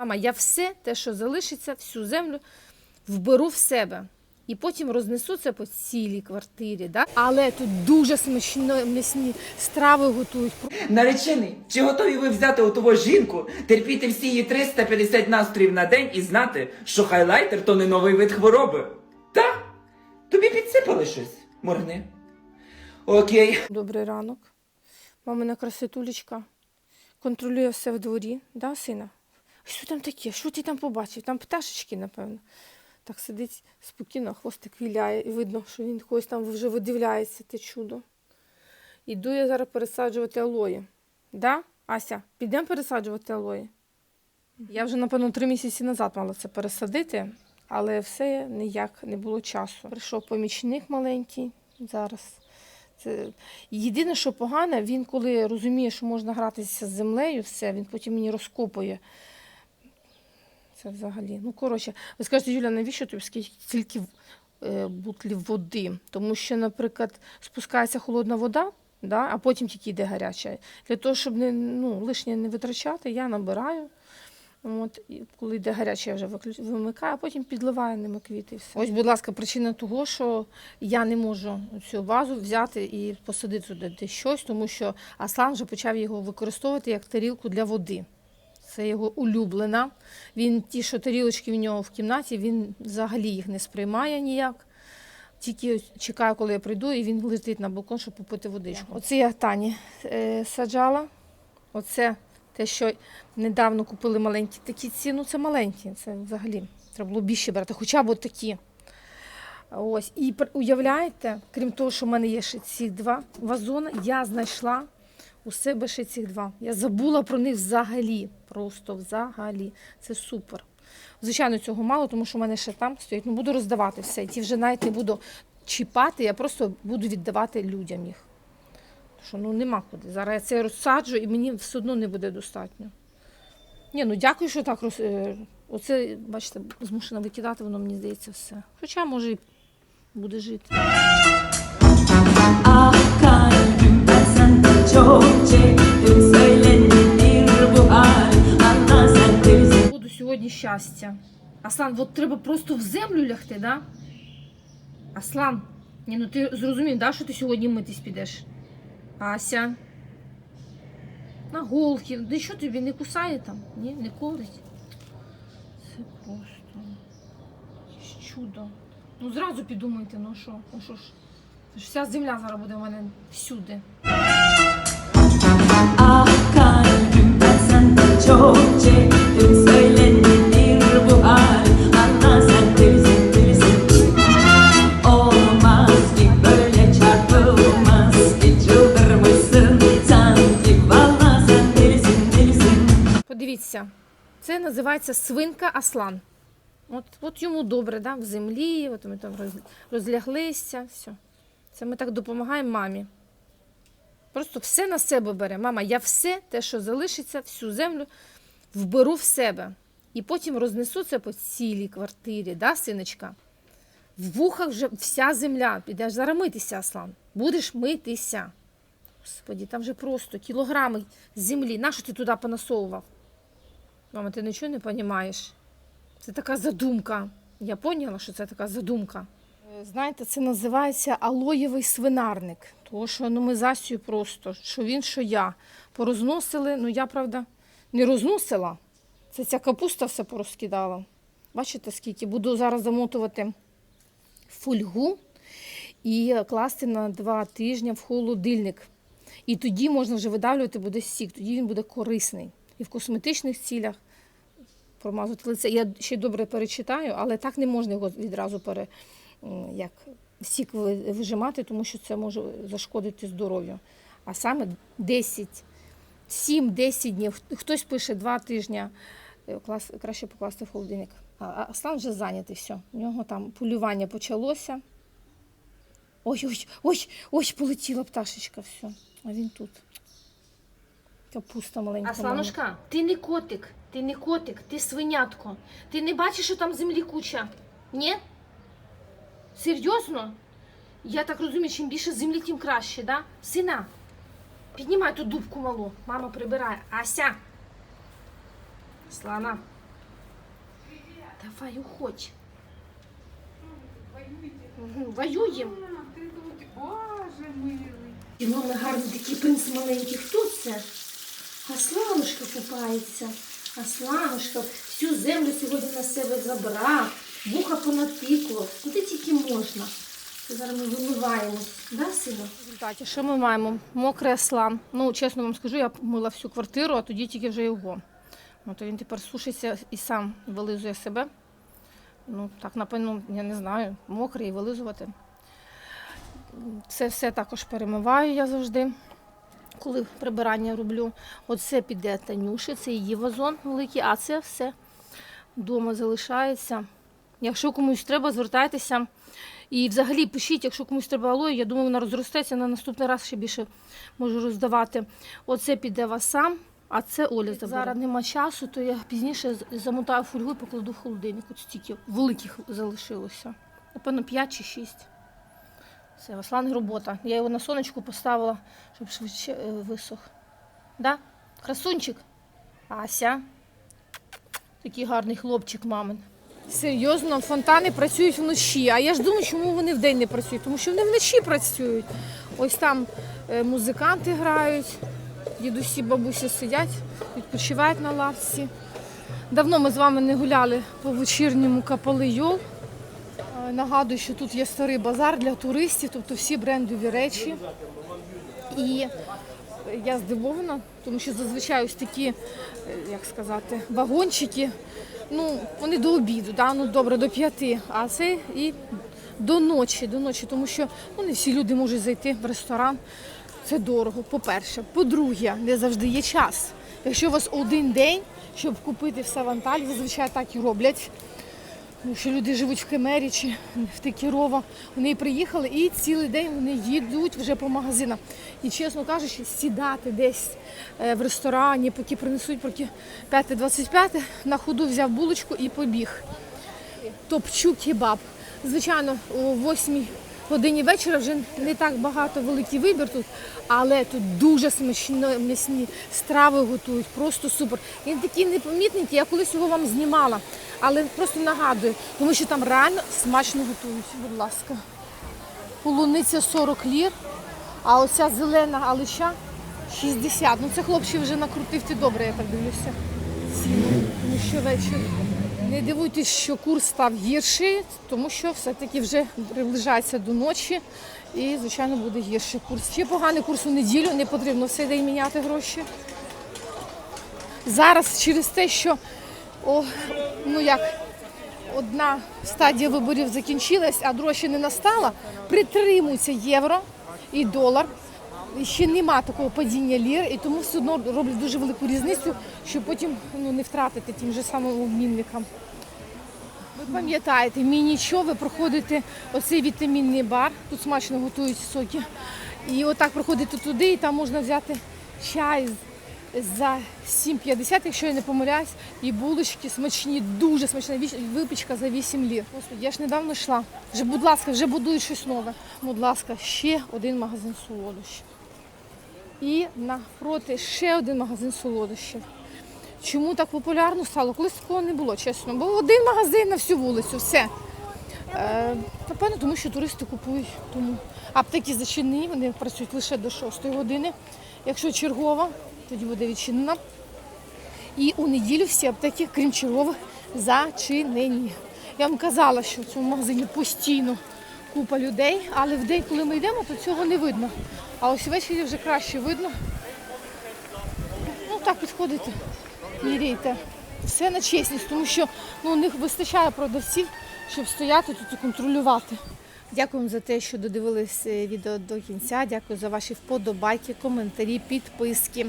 Мама, я все те, що залишиться, всю землю вберу в себе. І потім рознесу це по цілій квартирі. Да? Але тут дуже смачно м'ясні страви готують. Наречений, чи готові ви взяти у того жінку, терпіти всі її 350 настроїв на день і знати, що хайлайтер то не новий вид хвороби? Та? Тобі підсипали щось? Моргни. Окей. Добрий ранок. Мамина красотулечка контролює все в дворі, да, сина? А Що там таке? Що ти там побачив? Там пташечки, напевно. Так сидить спокійно, хвостик віляє, і видно, що він когось там вже видивляється, те чудо. Іду я зараз пересаджувати алої. Да, Ася, підемо пересаджувати алої? Я вже, напевно, три місяці назад мала це пересадити, але все ніяк не було часу. Прийшов помічник маленький зараз. Це єдине, що погане, він коли розуміє, що можна гратися з землею, все, він потім мені розкопує. Це взагалі. Ну, коротше, ви скажете, Юля, навіщо тобі стільки е, бутлів води? Тому що, наприклад, спускається холодна вода, да, а потім тільки йде гаряча. Для того, щоб не, ну, лишнє не витрачати, я набираю. От, і коли йде гаряче, я вже вимикаю, а потім підливаю ними квіти. і Все. Ось, будь ласка, причина того, що я не можу цю вазу взяти і посадити туди щось, тому що Аслан вже почав його використовувати як тарілку для води. Це його улюблена. Він ті, що тарілочки в нього в кімнаті, він взагалі їх не сприймає ніяк. Тільки чекаю, коли я прийду, і він летить на балкон, щоб попити водичку. Оце я Тані е, саджала. Оце те, що недавно купили маленькі такі ці, ну це маленькі, це взагалі треба було більше брати, хоча б такі. Ось. І уявляєте, крім того, що в мене є ще ці два вазони, я знайшла у себе ще цих два. Я забула про них взагалі. Просто взагалі. Це супер. Звичайно, цього мало, тому що в мене ще там стоять. Ну, буду роздавати все. Ті вже навіть не буду чіпати, я просто буду віддавати людям їх. Тому Що ну нема куди. Зараз я це розсаджу і мені все одно не буде достатньо. Ні, ну дякую, що так роз... е, Оце, бачите, змушена викидати, воно мені здається все. Хоча, може, і буде жити. Щастя. Аслан, от треба просто в землю лягти, да? Аслан, ні, ну ти зрозумів, да, що ти сьогодні митись підеш? Ася. На голки. Да що тобі не кусає там? Ні, не корить. Це просто чудо. Ну зразу підумайте, ну що, ну що ж. Це ж вся земля зараз буде в мене всюди. Ah kalbimden sen Подивіться, це називається свинка Аслан. От, от йому добре, да? в землі, от ми там розляглися, все. Це ми так допомагаємо мамі. Просто все на себе бере. Мама, я все те, що залишиться, всю землю вберу в себе. І потім рознесу це по цілій квартирі, да, синочка? В вухах вже вся земля. Підеш зараз митися, Аслан. Будеш митися. Господі, там вже просто кілограми землі. Нащо ти туди понасовував? Мама, ти нічого не розумієш? Це така задумка. Я поняла, що це така задумка. Е, Знаєте, це називається алоєвий свинарник. Тому що ну, ми з Асією просто, що він, що я. Порозносили, ну я, правда, не розносила. Це ця капуста все порозкидала. Бачите, скільки? Буду зараз замотувати фольгу і класти на два тижні в холодильник. І тоді можна вже видавлювати буде сік, тоді він буде корисний. І в косметичних цілях промазувати лице. Я ще добре перечитаю, але так не можна його відразу пере, як, сік вижимати, тому що це може зашкодити здоров'ю. А саме 10, 7-10 днів. Хтось пише 2 тижні, е, краще покласти в холодильник. А Аслан вже зайнятий, все. У нього там полювання почалося. Ой, ой, ой, ой, полетіла пташечка, все. А він тут. Капуста маленька. Асланушка, ти не котик, ти не котик, ти свинятко. Ти не бачиш, що там землі куча? Ні? Серйозно? Я так розумію, чим більше землі, тим краще, да? Сина, піднімай ту дубку малу. Мама прибирає. Ася. Слана. Давай, уходь. Мгм, Воюємо. Боже милий. І в мене гарний такий принц маленький. Хто це? Асланушка купається. Асланушка всю землю сьогодні на себе забрав. Вуха понатикував. Куди тільки можна. Зараз ми вимиваємось. Да, сина? В результаті, що ми маємо? Мокрий аслан. Ну, чесно вам скажу, я мила всю квартиру, а тоді тільки вже його. Ну, то він тепер сушиться і сам вилизує себе. Ну, так, напевно, я не знаю, мокрий вилизувати. Це все також перемиваю я завжди, коли прибирання роблю. Оце піде Танюші, це її вазон великий, а це все вдома залишається. Якщо комусь треба, звертайтеся. І взагалі пишіть, якщо комусь треба алою, я думаю, вона розростеться на наступний раз ще більше можу роздавати. Оце піде вас сам, а це Оля забере. Зараз нема часу, то я пізніше замотаю фольгу і покладу в холодильник. От стільки великих залишилося. Напевно, 5 чи 6. Це Аслан робота. Я його на сонечку поставила, щоб швидше е, висох. Да? Красунчик? Ася. Такий гарний хлопчик мамин. Серйозно, фонтани працюють вночі. А я ж думаю, чому вони вдень не працюють? Тому що вони вночі працюють. Ось там е, музиканти грають, дідусі, бабусі сидять, відпочивають на лавці. Давно ми з вами не гуляли по вечірньому капали йол. Нагадую, що тут є старий базар для туристів, тобто всі брендові речі. І я здивована, тому що зазвичай ось такі, е, як сказати, вагончики, ну, вони до обіду, да? ну добре, до п'яти, а це і до ночі, до ночі, тому що ну, не всі люди можуть зайти в ресторан. Це дорого, по-перше. По-друге, не завжди є час. Якщо у вас один день, щоб купити все в Анталії, зазвичай так і роблять. Тому що люди живуть в Кемері чи в Текірово. Вони приїхали і цілий день вони їдуть вже по магазинах. І чесно кажучи, сідати десь е, в ресторані, поки принесуть, поки 5-25, на ходу взяв булочку і побіг. Топчу кебаб. Звичайно, о 8 годині вечора вже не так багато великий вибір тут, але тут дуже смачні м'ясні страви готують, просто супер. Він такий непомітненький, я колись його вам знімала, але просто нагадую, тому що там реально смачно готують. Будь ласка. Полуниця 40 лір, а оця зелена алича 60. Ну це хлопчик вже накрутив ти добре, я так дивлюся. Ціну, тому що вечір. Не дивуйтесь, що курс став гірший, тому що все-таки вже приближається до ночі і, звичайно, буде гірший курс. Ще поганий курс у неділю, не потрібно все день міняти гроші. Зараз через те, що о, ну як, одна стадія виборів закінчилась, а друга не настала, притримуються євро і долар. Ще нема такого падіння лір, і тому все одно роблять дуже велику різницю, щоб потім ну, не втратити тим же самим обмінникам. Ви пам'ятаєте, мінічо, ви проходите оцей вітамінний бар, тут смачно готують соки. І отак проходите туди, і там можна взяти чай за 7,50, якщо я не помиляюсь, і булочки смачні, дуже смачна випічка за 8 лір. Господи, я ж недавно йшла. Вже, будь ласка, вже будують щось нове. Будь ласка, ще один магазин солодощів. І навпроти ще один магазин солодощів. Чому так популярно стало? Колись такого не було, чесно. Був один магазин на всю вулицю, все. Е, напевно, тому що туристи купують. Тому аптеки зачинені, вони працюють лише до 6 години. Якщо чергова, тоді буде відчинена. І у неділю всі аптеки, крім чергових, зачинені. Я вам казала, що в цьому магазині постійно купа людей, але в день, коли ми йдемо, то цього не видно. А ось ввечері вже краще видно. Ну так підходите, міряйте. Все на чесність, тому що ну, у них вистачає продавців, щоб стояти тут і контролювати. Дякую за те, що додивились е, відео до кінця. Дякую за ваші вподобайки, коментарі, підписки.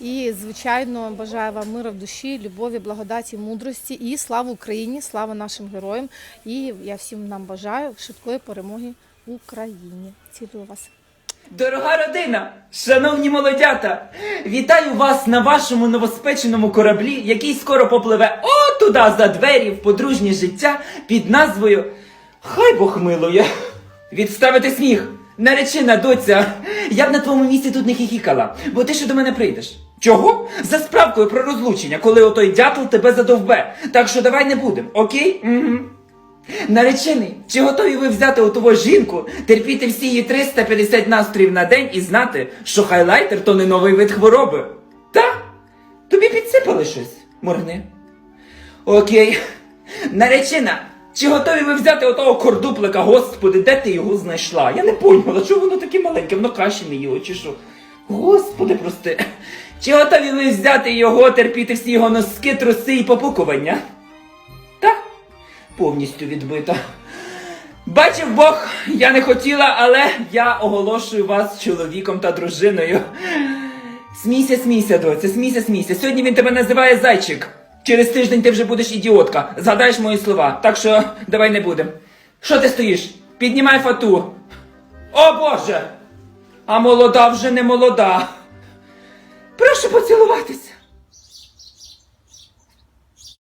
І, звичайно, бажаю вам мира в душі, любові, благодаті, мудрості і слава Україні, слава нашим героям. І я всім нам бажаю швидкої перемоги Україні. Цілую вас. Дорога родина, шановні молодята, вітаю вас на вашому новоспеченому кораблі, який скоро попливе о за двері в подружнє життя під назвою Хай Бог милує. Відставити сміх, наречена доця. Я б на твоєму місці тут не хіхікала, бо ти ще до мене прийдеш. Чого? За справкою про розлучення, коли отой дятел тебе задовбе. Так що давай не будемо, окей? Угу. Наречений, чи готові ви взяти у того жінку, терпіти всі її 350 настроїв на день і знати, що хайлайтер то не новий вид хвороби? Та? Тобі підсипали щось? Моргни. Окей. Наречена, чи готові ви взяти отого кордуплика, господи, де ти його знайшла? Я не поняла, чого воно таке маленьке, воно каші не їло, чи що? Господи, прости. Чи готові ви взяти його, терпіти всі його носки, труси і попукування? Повністю відбита. Бачив Бог, я не хотіла, але я оголошую вас чоловіком та дружиною. Смійся, смійся, доця, смійся, смійся. Сьогодні він тебе називає зайчик. Через тиждень ти вже будеш ідіотка. Згадаєш мої слова. Так що давай не будемо. Що ти стоїш? Піднімай фату. О Боже! А молода вже не молода. Прошу поцілуватися.